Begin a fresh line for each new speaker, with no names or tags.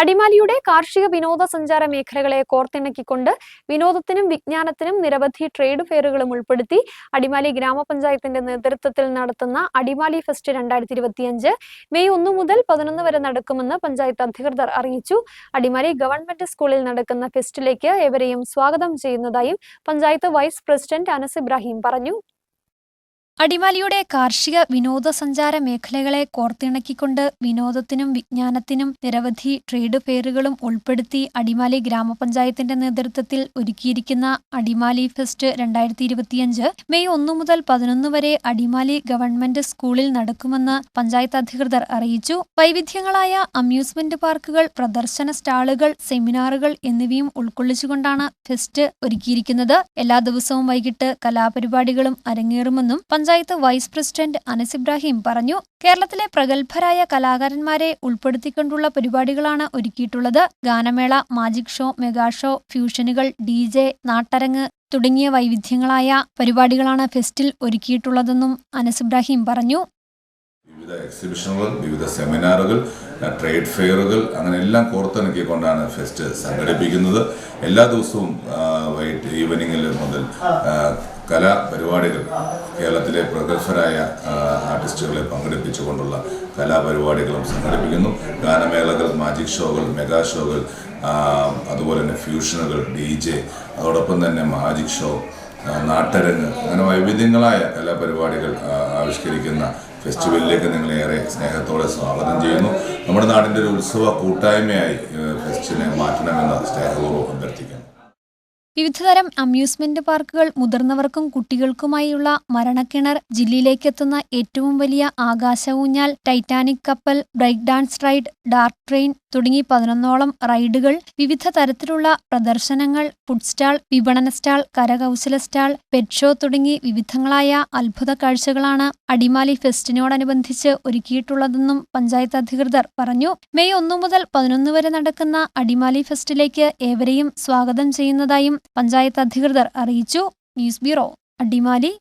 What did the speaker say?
അടിമാലിയുടെ കാർഷിക വിനോദസഞ്ചാര മേഖലകളെ കോർത്തിണക്കിക്കൊണ്ട് വിനോദത്തിനും വിജ്ഞാനത്തിനും നിരവധി ട്രേഡ് ഫെയറുകളും ഉൾപ്പെടുത്തി അടിമാലി ഗ്രാമപഞ്ചായത്തിന്റെ നേതൃത്വത്തിൽ നടത്തുന്ന അടിമാലി ഫെസ്റ്റ് രണ്ടായിരത്തി ഇരുപത്തിയഞ്ച് മെയ് ഒന്ന് മുതൽ പതിനൊന്ന് വരെ നടക്കുമെന്ന് പഞ്ചായത്ത് അധികൃതർ അറിയിച്ചു. അടിമാലി ഗവൺമെന്റ് സ്കൂളിൽ നടക്കുന്ന ഫെസ്റ്റിലേക്ക് ഏവരെയും സ്വാഗതം ചെയ്യുന്നതായും പഞ്ചായത്ത് വൈസ് പ്രസിഡന്റ് അനസ് ഇബ്രാഹിം പറഞ്ഞു. അടിമാലിയുടെ കാർഷിക വിനോദസഞ്ചാര മേഖലകളെ കോർത്തിണക്കിക്കൊണ്ട് വിനോദത്തിനും വിജ്ഞാനത്തിനും നിരവധി ട്രേഡ് ഫെയറുകളും ഉൾപ്പെടുത്തി അടിമാലി ഗ്രാമപഞ്ചായത്തിന്റെ നേതൃത്വത്തിൽ ഒരുക്കിയിരിക്കുന്ന അടിമാലി ഫെസ്റ്റ് രണ്ടായിരത്തി ഇരുപത്തിയഞ്ച് മെയ് ഒന്നു മുതൽ പതിനൊന്ന് വരെ അടിമാലി ഗവൺമെന്റ് സ്കൂളിൽ നടക്കുമെന്ന് പഞ്ചായത്ത് അധികൃതർ അറിയിച്ചു. വൈവിധ്യങ്ങളായ അമ്യൂസ്മെന്റ് പാർക്കുകൾ പ്രദർശന സ്റ്റാളുകൾ സെമിനാറുകൾ എന്നിവയും ഉൾക്കൊള്ളിച്ചുകൊണ്ടാണ് ഫെസ്റ്റ് ഒരുക്കിയിരിക്കുന്നത്. എല്ലാ ദിവസവും വൈകിട്ട് കലാപരിപാടികളും അരങ്ങേറുമെന്നും പഞ്ചായത്ത് വൈസ് പ്രസിഡന്റ് അനസ് ഇബ്രാഹിം പറഞ്ഞു കേരളത്തിലെ പ്രഗത്ഭരായ കലാകാരന്മാരെ ഉൾപ്പെടുത്തിക്കൊണ്ടുള്ള പരിപാടികളാണ് ഒരുക്കിയിട്ടുള്ളത്. ഗാനമേള മാജിക് ഷോ മെഗാ ഷോ ഫ്യൂഷനുകൾ ഡി ജെ നാട്ടരങ്ങ് തുടങ്ങിയ വൈവിധ്യങ്ങളായ പരിപാടികളാണ് ഫെസ്റ്റിൽ ഒരുക്കിയിട്ടുള്ളതെന്നും അനസ് ഇബ്രാഹിം പറഞ്ഞു.
വിവിധ എക്സിബിഷനുകൾ വിവിധ സെമിനാറുകൾ ട്രേഡ് ഫെയറുകൾ അങ്ങനെ എല്ലാം കോർത്തിണക്കിക്കൊണ്ടാണ് ഫെസ്റ്റ് സംഘടിപ്പിക്കുന്നത്. എല്ലാ ദിവസവും വൈകിട്ട് ഈവനിങ്ങിൽ മുതൽ കലാപരിപാടികൾ കേരളത്തിലെ പ്രഗത്ഭരായ ആർട്ടിസ്റ്റുകളെ പങ്കെടുപ്പിച്ചുകൊണ്ടുള്ള കലാപരിപാടികളും സംഘടിപ്പിക്കുന്നു. ഗാനമേളകൾ മാജിക് ഷോകൾ മെഗാ ഷോകൾ അതുപോലെ തന്നെ ഫ്യൂഷനുകൾ ഡി ജെ അതോടൊപ്പം തന്നെ മാജിക് ഷോ നാട്ടരങ്ങ് അങ്ങനെ വൈവിധ്യങ്ങളായ കലാപരിപാടികൾ പരിപാടികൾ ആവിഷ്കരിക്കുന്ന ഫെസ്റ്റിവലിലേക്ക് നിങ്ങളേറെ സ്നേഹത്തോടെ സ്വാഗതം ചെയ്യുന്നു. നമ്മുടെ നാടിന്റെ ഒരു ഉത്സവ കൂട്ടായ്മയായി ഫെസ്റ്റിനെ മാറ്റണമെന്ന് സ്നേഹപൂർവം അഭ്യർത്ഥിക്കുന്നു.
വിവിധതരം അമ്യൂസ്മെന്റ് പാർക്കുകൾ മുതിർന്നവർക്കും കുട്ടികൾക്കുമായുള്ള മരണക്കിണർ ജില്ലയിലേക്കെത്തുന്ന ഏറ്റവും വലിയ ആകാശ ഊഞ്ഞാൽ ടൈറ്റാനിക് കപ്പൽ break dance ride dark train തുടങ്ങി പതിനൊന്നോളം റൈഡുകൾ വിവിധ തരത്തിലുള്ള പ്രദർശനങ്ങൾ ഫുഡ് സ്റ്റാൾ വിപണന സ്റ്റാൾ കരകൗശല സ്റ്റാൾ പെറ്റ് ഷോ തുടങ്ങി വിവിധങ്ങളായ അത്ഭുത കാഴ്ചകളാണ് അടിമാലി ഫെസ്റ്റിനോടനുബന്ധിച്ച് ഒരുക്കിയിട്ടുള്ളതെന്നും പഞ്ചായത്ത് അധികൃതർ പറഞ്ഞു. മെയ് ഒന്നു മുതൽ പതിനൊന്ന് വരെ നടക്കുന്ന അടിമാലി ഫെസ്റ്റിലേക്ക് ഏവരെയും സ്വാഗതം ചെയ്യുന്നതായും പഞ്ചായത്ത് അധികൃതർ അറിയിച്ചു. News bureau Adimali.